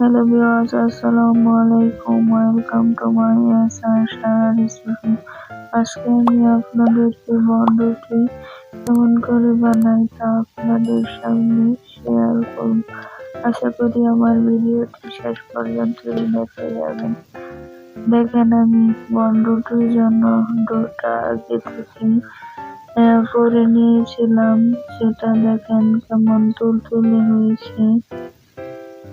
Hello viewers আসসালামু আলাইকুম welcome to my SR Sara recipe আজকে আমি আপনাদেরকে বন্ধুটি কেমন করে বানাই তা আপনাদের সামনে শেয়ার করব। আশা করি আমার ভিডিওটি শেষ পর্যন্ত দেখে যাবেন। দেখেন আমি বন্ধুটির জন্য দুটা আগে থেকে করে নিয়েছিলাম। সেটা দেখেন কেমন তুলতুলে হয়েছে।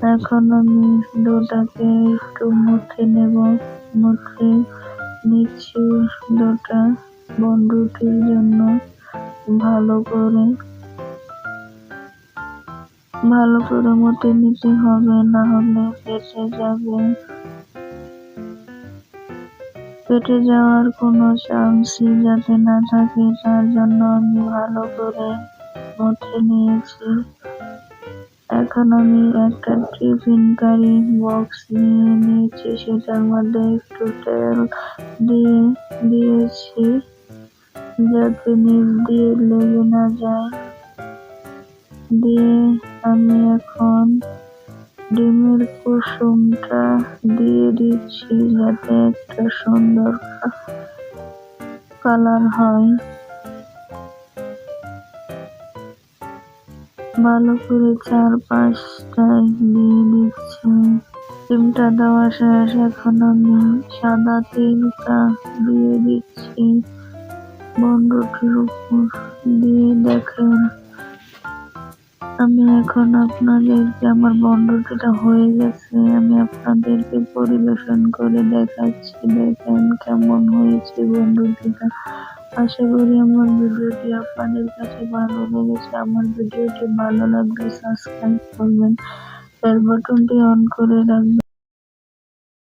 এখন আমি ডোটাকে একটু মুথে নেব মুথে নিচ্ছি ডোটা বন্ধুটির জন্য ভালো করে। ভালো করে মুথে নিতে হবে, না হলে কেটে যাবে। কেটে যাওয়ার কোনো চান্সই যাতে না থাকে, তার জন্য আমি ভালো করে মুথে নিয়েছি। এখন আমি একটা টিফিন কারি বক্স নিয়ে নিয়েছি, সেটার মধ্যে একটু তেল দিয়ে দিয়েছি, যাতে নিচ দিয়ে লেগে না যায়। দিয়ে আমি এখন ডিমের কুসুমটা দিয়ে দিচ্ছি, যাতে একটা সুন্দর কালার হয়। ভালো করে চার পাঁচটা দিয়ে দিচ্ছি। ডিমটা দেওয়া শেষ, এখন আমি সাদা তেলটা দিয়ে দিচ্ছি। বন্ধুটির উপর দিয়ে দেখেন। আমি এখন আপনাদেরকে আমার বন্ধুটিটা হয়ে গেছে, আমি আপনাদেরকে পরিবেশন করে দেখাচ্ছি। দেখেন কেমন হয়েছে বন্ধুটিটা। আশা করি আমার ভিডিওটি আপনাদের কাছে ভালো লেগেছে। আমার ভিডিওটি ভালো লাগলে সাবস্ক্রাইব করবেন। বেল বাটনটি অন করে রাখবেন।